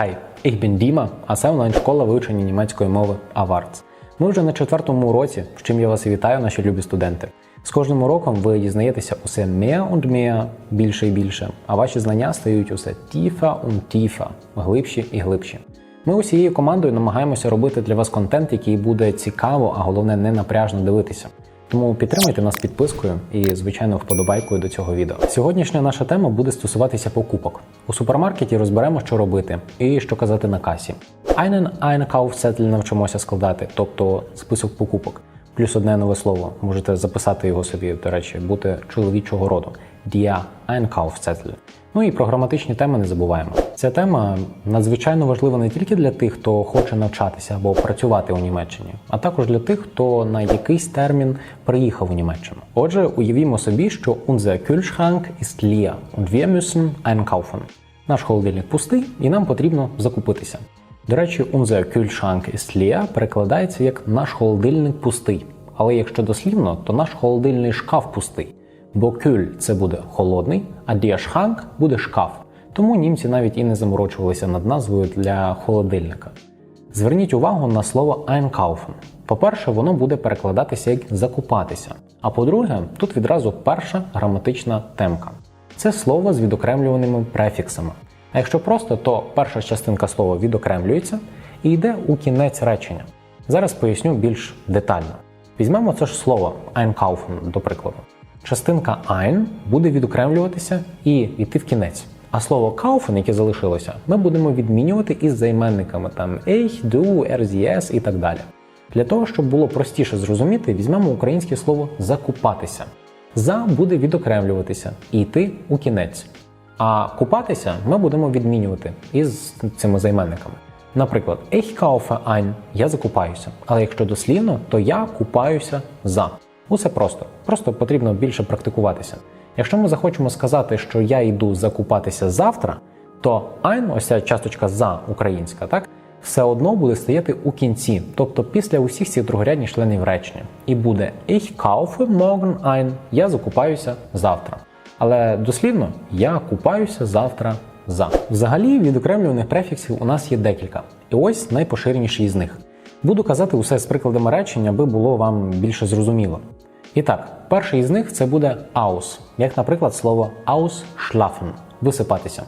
Хай, ich bin Діма, а це онлайн-школа вивчення німецької мови Awards. Ми вже на четвертому уроці, з чим я вас вітаю, наші любі студенти. З кожним уроком ви дізнаєтеся усе mehr und mehr, більше і більше, а ваші знання стають усе tiefer und tiefer, глибші і глибші. Ми усією командою намагаємося робити для вас контент, який буде цікаво, а головне не напряжно дивитися. Тому підтримайте нас підпискою і, звичайно, вподобайкою до цього відео. Сьогоднішня наша тема буде стосуватися покупок. У супермаркеті розберемо, що робити і що казати на касі. Einen Einkaufszettel навчимося складати, тобто список покупок. Плюс одне нове слово. Можете записати його собі, до речі, бути чоловічого роду. Der Einkaufszettel. Ну і про граматичні теми не забуваємо. Ця тема надзвичайно важлива не тільки для тих, хто хоче навчатися або працювати у Німеччині, а також для тих, хто на якийсь термін приїхав у Німеччину. Отже, уявімо собі, що unser Kühlschrank ist leer und wir müssen einkaufen. Наш холодильник пустий, і нам потрібно закупитися. До речі, unser Kühlschrank ist leer перекладається як наш холодильник пустий. Але якщо дослівно, то наш холодильний шкаф пустий. Бо кюль це буде холодний, а Schrank буде шкаф. Тому німці навіть і не заморочувалися над назвою для холодильника. Зверніть увагу на слово einkaufen. По-перше, воно буде перекладатися як закупатися. А по-друге, тут відразу перша граматична темка. Це слово з відокремлюваними префіксами. А якщо просто, то перша частинка слова відокремлюється і йде у кінець речення. Зараз поясню більш детально. Візьмемо це ж слово einkaufen, до прикладу. Частинка ein буде відокремлюватися і йти в кінець. А слово kaufen, яке залишилося, ми будемо відмінювати із займенниками там ich, du, er, sie, es і так далі. Для того, щоб було простіше зрозуміти, візьмемо українське слово закупатися. За буде відокремлюватися і йти у кінець. А купатися ми будемо відмінювати із цими займенниками. Наприклад, ich kaufe ein – я закупаюся. Але якщо дослівно, то я купаюся за. Усе просто. Просто потрібно більше практикуватися. Якщо ми захочемо сказати, що я йду закупатися завтра, то ein, ось ця часточка за українська, так, все одно буде стояти у кінці, тобто після усіх цих другорядних членів речення. І буде ich kaufe morgen ein – я закупаюся завтра. Але дослівно я купаюся завтра за. Взагалі відокремлюваних префіксів у нас є декілька. І ось найпоширеніші із них. Буду казати усе з прикладами речення, аби було вам більше зрозуміло. І так, перший із них це буде aus, як, наприклад, слово ausschlafen – висипатися.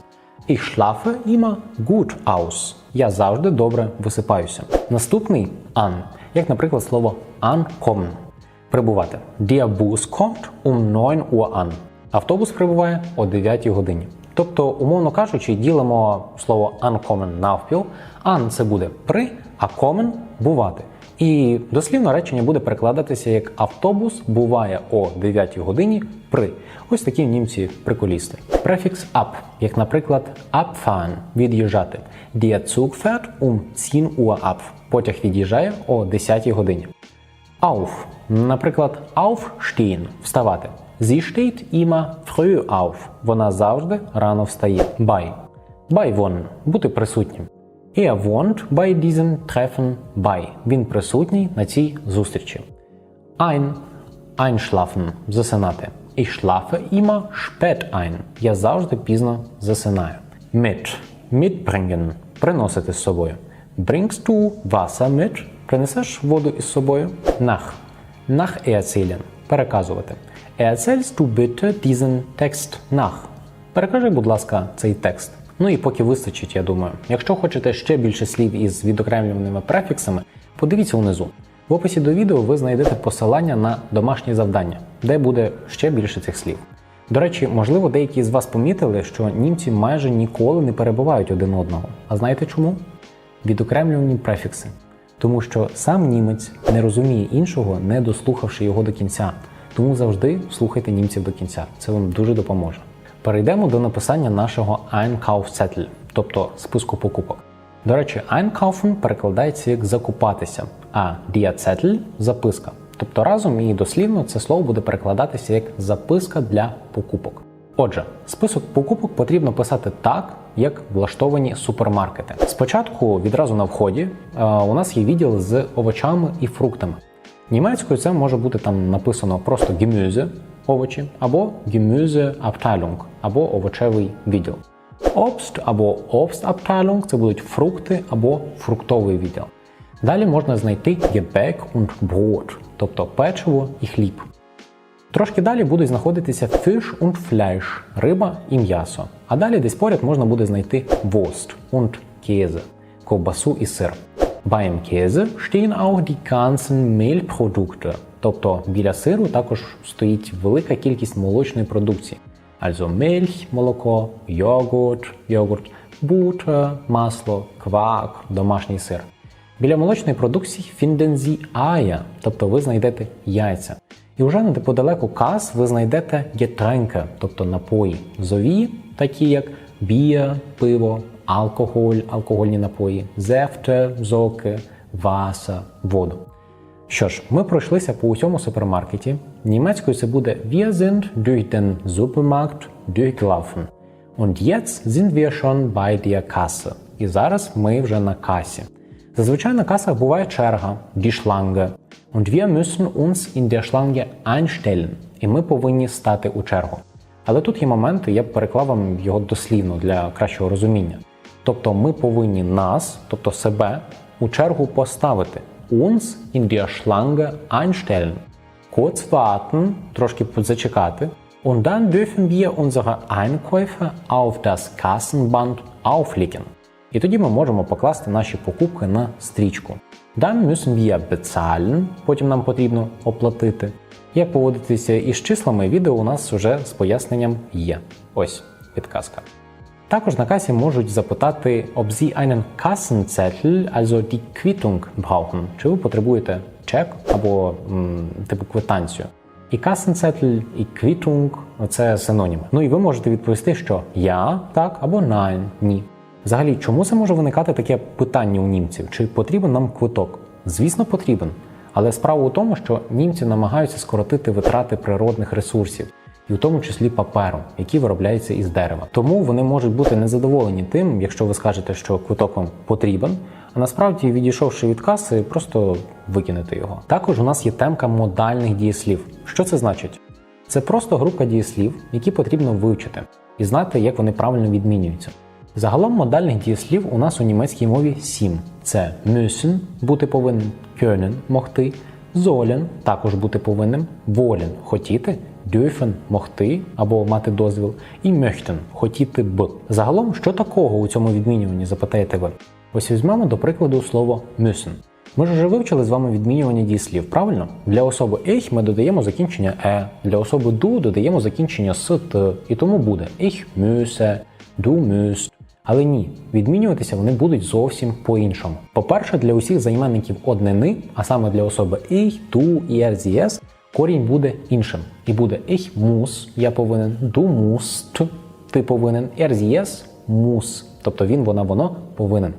Ich schlafe immer gut aus. Я завжди добре висипаюся. Наступний an, як, наприклад, слово ankommen – прибувати. Der Bus kommt um 9 Uhr an. Автобус прибуває о 9 годині. Тобто, умовно кажучи, ділимо слово uncommon навпіл. An – це буде при, а common – бувати. І дослівно речення буде перекладатися як автобус буває о 9 годині при. Ось такі німці приколісти. Префікс up, як, наприклад, abfahren – від'їжджати. Der Zug fährt um 10 Uhr ab. Потяг від'їжджає о 10 годині. Auf, наприклад, aufstehen – вставати. Sie steht immer früh auf. Вона завжди рано встає. Bei. Beiwohnen – бути присутнім. Er wohnt bei diesem Treffen bei. Він присутній на цій зустрічі. Ich schlafe immer spät ein. Я завжди пізно засинаю. Mit. Mitbringen – приносити з собою. Bringst du Wasser mit? Принесеш воду із собою? Nach. Nach erzählen – переказувати. Erzählst du bitte diesen Text nach? Перекажи, будь ласка, цей текст. Ну і поки вистачить, я думаю. Якщо хочете ще більше слів із відокремлюваними префіксами, подивіться унизу. В описі до відео ви знайдете посилання на домашні завдання, де буде ще більше цих слів. До речі, можливо, деякі з вас помітили, що німці майже ніколи не перебувають один одного. А знаєте чому? Відокремлювані префікси. Тому що сам німець не розуміє іншого, не дослухавши його до кінця. Тому завжди слухайте німців до кінця. Це вам дуже допоможе. Перейдемо до написання нашого Einkaufszettel, тобто списку покупок. До речі, Einkaufen перекладається як закупатися, а der Zettel – записка. Тобто разом і дослівно це слово буде перекладатися як записка для покупок. Отже, список покупок потрібно писати так, як влаштовані супермаркети. Спочатку відразу на вході е, у нас є відділ з овочами і фруктами. Німецькою це може бути там написано просто Gemüse – овочі, або Gemüseabteilung, або овочевий відділ. Obst або Obstabteilung – це будуть фрукти або фруктовий відділ. Далі можна знайти Gebäck und Brot, тобто печиво і хліб. Трошки далі будуть знаходитися Fisch und Fleisch – риба і м'ясо. А далі десь поряд можна буде знайти Wurst und Käse – ковбасу і сир. Beim Käse stehen auch die ganzen Mehlprodukte, тобто біля сиру також стоїть велика кількість молочної продукції. Also Milch – молоко, йогурт, йогурт, Butter – масло, квак, домашній сир. Біля молочної продукції Sie Eier, тобто ви знайдете яйця. І вже неподалеку кас ви знайдете Getränke, тобто напої. Зові, такі як бія, пиво, алкоголь, алкогольні напої, зефте, зоки, васа, воду. Що ж, ми пройшлися по усьому супермаркеті. Німецькою це буде Wir sind durch den Supermarkt durchgelaufen. Und jetzt sind wir schon bei der Kasse. І зараз ми вже на касі. Зазвичай на касах буває черга, die Schlange. Und wir müssen uns in der Schlange einstellen. І ми повинні стати у чергу. Але тут є моменти, я б переклав вам його дослівно для кращого розуміння. Тобто ми повинні нас, тобто себе, у чергу поставити. Uns in der Schlange einstellen. Kurz warten, трошки зачекати. Und dann dürfen wir unsere Einkäufe auf das Kassenband auflegen. І тоді ми можемо покласти наші покупки на стрічку. Dann müssen wir bezahlen, потім нам потрібно оплатити. Як поводитися із числами, відео у нас вже з поясненням є. Ось підказка. Також на касі можуть запитати, ob Sie einen Kassenzettel, also die Quittung brauchen, чи ви потребуєте чек або м, типу квитанцію. І Kassenzettel, і Quittung – це синоніми. Ну і ви можете відповісти, що я так або nein – ні. Взагалі, чому це може виникати таке питання у німців? Чи потрібен нам квиток? Звісно, потрібен. Але справа у тому, що німці намагаються скоротити витрати природних ресурсів, і в тому числі паперу, який виробляється із дерева. Тому вони можуть бути незадоволені тим, якщо ви скажете, що квиток вам потрібен, а насправді, відійшовши від каси, просто викинете його. Також у нас є темка модальних дієслів. Що це значить? Це просто група дієслів, які потрібно вивчити і знати, як вони правильно відмінюються. Загалом модальних дієслів у нас у німецькій мові сім: це müssen – бути повинен, können – могти, sollen – також бути повинним, wollen – хотіти, dürfen – могти або мати дозвіл, і möchten – хотіти б. Загалом, що такого у цьому відмінюванні, запитаєте ви? Ось візьмемо до прикладу слово müssen. Ми ж вже вивчили з вами відмінювання дієслів, правильно? Для особи ich ми додаємо закінчення е, для особи du додаємо закінчення с т, і тому буде ich müsse, du müsst. Але ні, відмінюватися вони будуть зовсім по-іншому. По-перше, для усіх займенників однини, а саме для особи ich, du і RZS, корінь буде іншим. І буде ich muss, я повинен, du musst, ти повинен, RZS muss, тобто він, вона, воно повинен.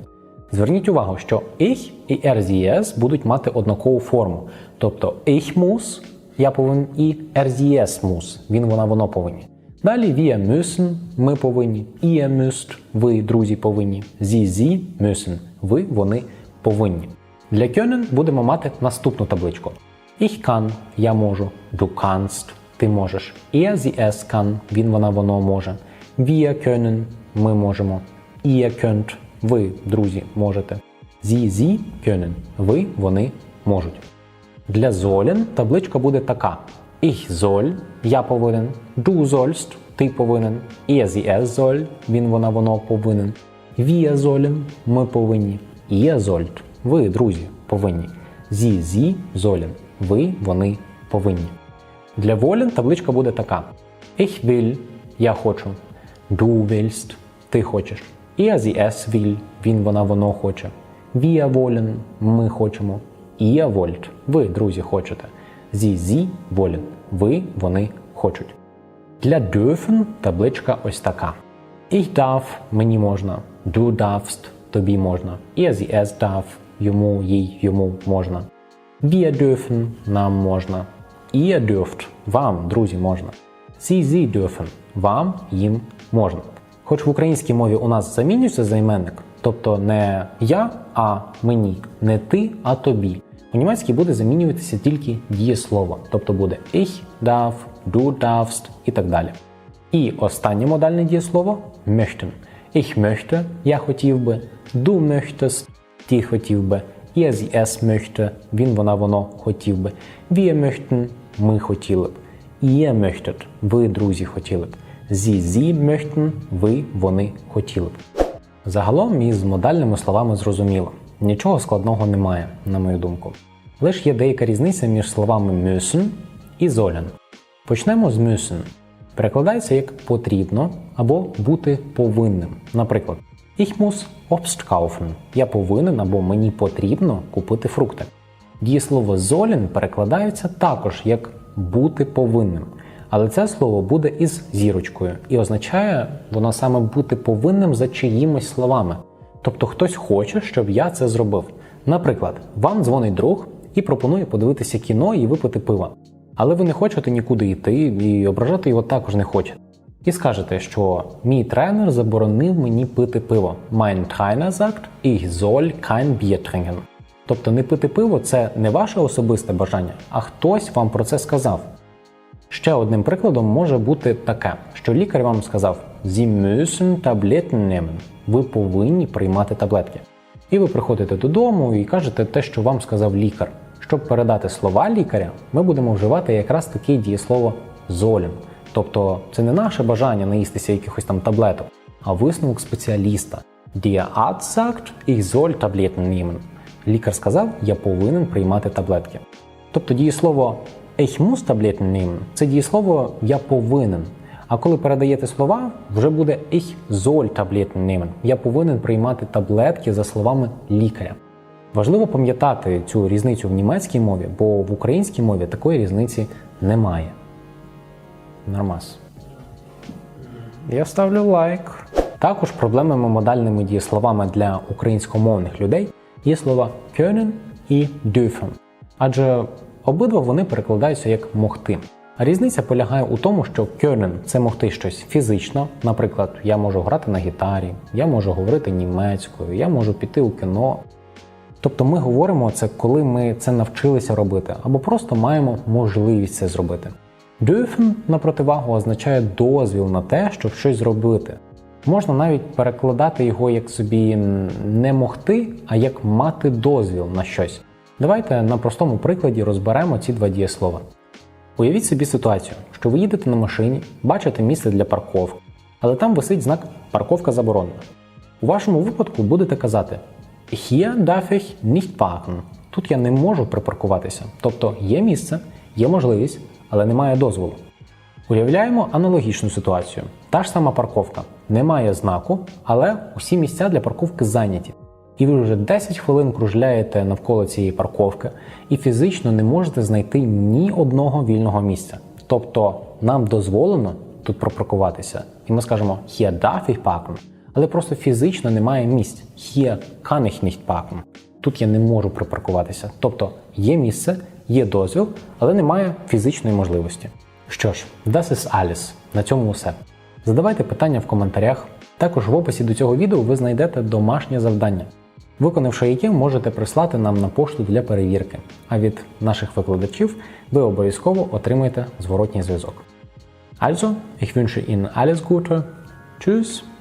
Зверніть увагу, що ich і RZS будуть мати однакову форму. Тобто ich muss, я повинен, і RZS muss, він, вона, воно повинні. Далі wir müssen, ми повинні, ihr müsst, ви, друзі, повинні, sie, sie müssen, ви, вони повинні. Для können будемо мати наступну табличку. Ich kann, я можу, du kannst, ти можеш, er, sie, es kann, він, вона, воно може, wir können, ми можемо, ihr könnt, ви, друзі, можете, sie, sie können, ви, вони можуть. Для sollen табличка буде така: Ich soll, я повинен, du sollst, ти повинен, er, sie, es soll, він, вона, воно повинен, wir sollen, ми повинні, ihr sollt, ви, друзі, повинні, sie, sie sollen, ви, вони повинні. Для wollen табличка буде така: Ich will, я хочу, du willst, ти хочеш, er, sie, es will, він, вона, воно хоче, wir wollen, ми хочемо, ihr wollt, ви, друзі, хочете, sie, sie wollen, ви, вони хочуть. Для dürfen табличка ось така. Ich darf – мені можна, du darfst – тобі можна, er, sie, es darf – йому, їй, йому можна. Wir dürfen – нам можна. Ihr dürft – вам, друзі, можна. Sie, sie dürfen – вам, їм можна. Хоч в українській мові у нас замінюється займенник, тобто не я, а мені, не ти, а тобі. У німецькій буде замінюватися тільки дієслово, тобто буде ich darf, du darfst і так далі. І останнє модальне дієслово möchten. ich möchte, я хотів би, du möchtest, ти хотів би, ihr sie es möchte, він, вона, воно хотів би, wir möchten, ми хотіли б, ihr möchtet, ви, друзі, хотіли б, sie, sie möchten, ви, вони хотіли б. Загалом із модальними словами зрозуміло. Нічого складного немає, на мою думку. Лише є деяка різниця між словами müssen і sollen. Почнемо з müssen. Перекладається як потрібно або бути повинним. Наприклад, ich muss Obst kaufen. Я повинен або мені потрібно купити фрукти. Дієслово sollen перекладається також як бути повинним. Але це слово буде із зірочкою і означає воно саме бути повинним за чиїмось словами. Тобто хтось хоче, щоб я це зробив. Наприклад, вам дзвонить друг і пропонує подивитися кіно і випити пива. Але ви не хочете нікуди йти і ображати його також не хочете. І скажете, що мій тренер заборонив мені пити пиво. Mein Trainer sagt, ich soll kein Bier trinken. Тобто не пити пиво це не ваше особисте бажання, а хтось вам про це сказав. Ще одним прикладом може бути таке, що лікар вам сказав Sie müssen Tabletten nehmen. Ви повинні приймати таблетки. І ви приходите додому і кажете те, що вам сказав лікар. Щоб передати слова лікаря, ми будемо вживати якраз таке дієслово «золін». Тобто це не наше бажання наїстися якихось там таблеток, а висновок спеціаліста. Der Arzt sagt, ich soll Tabletten nehmen. Лікар сказав, я повинен приймати таблетки. Тобто дієслово Ich muss Tabletten nehmen – це дієслово я повинен. А коли передаєте слова, вже буде Ich soll Tabletten nehmen. Я повинен приймати таблетки за словами лікаря. Важливо пам'ятати цю різницю в німецькій мові, бо в українській мові такої різниці немає. Нормас. Я ставлю лайк. Також проблемами модальними дієсловами для українськомовних людей є слова können і dürfen. Адже обидва вони перекладаються як могти. Різниця полягає у тому, що können – це могти щось фізично. Наприклад, я можу грати на гітарі, я можу говорити німецькою, я можу піти у кіно. Тобто ми говоримо це, коли ми це навчилися робити, або просто маємо можливість це зробити. Dürfen, на противагу, означає дозвіл на те, щоб щось зробити. Можна навіть перекладати його як собі не могти, а як мати дозвіл на щось. Давайте на простому прикладі розберемо ці два дієслова. Уявіть собі ситуацію, що ви їдете на машині, бачите місце для парковки, але там висить знак парковка заборонена. У вашому випадку будете казати Hier darf ich nicht parken. Тут я не можу припаркуватися. Тобто є місце, є можливість, але немає дозволу. Уявляємо аналогічну ситуацію. Та ж сама парковка. Немає знаку, але усі місця для парковки зайняті. І ви вже 10 хвилин кружляєте навколо цієї парковки і фізично не можете знайти ні одного вільного місця. Тобто нам дозволено тут пропаркуватися, і ми скажемо Hier darf ich parken, але просто фізично немає місць. Hier kann ich nicht parken. Тут я не можу припаркуватися. Тобто є місце, є дозвіл, але немає фізичної можливості. Що ж, das ist alles. На цьому все. Задавайте питання в коментарях. Також в описі до цього відео ви знайдете домашнє завдання, виконавши яке можете прислати нам на пошту для перевірки. А від наших викладачів ви обов'язково отримаєте зворотній зв'язок. Also, ich wünsche Ihnen alles Gute. Tschüss.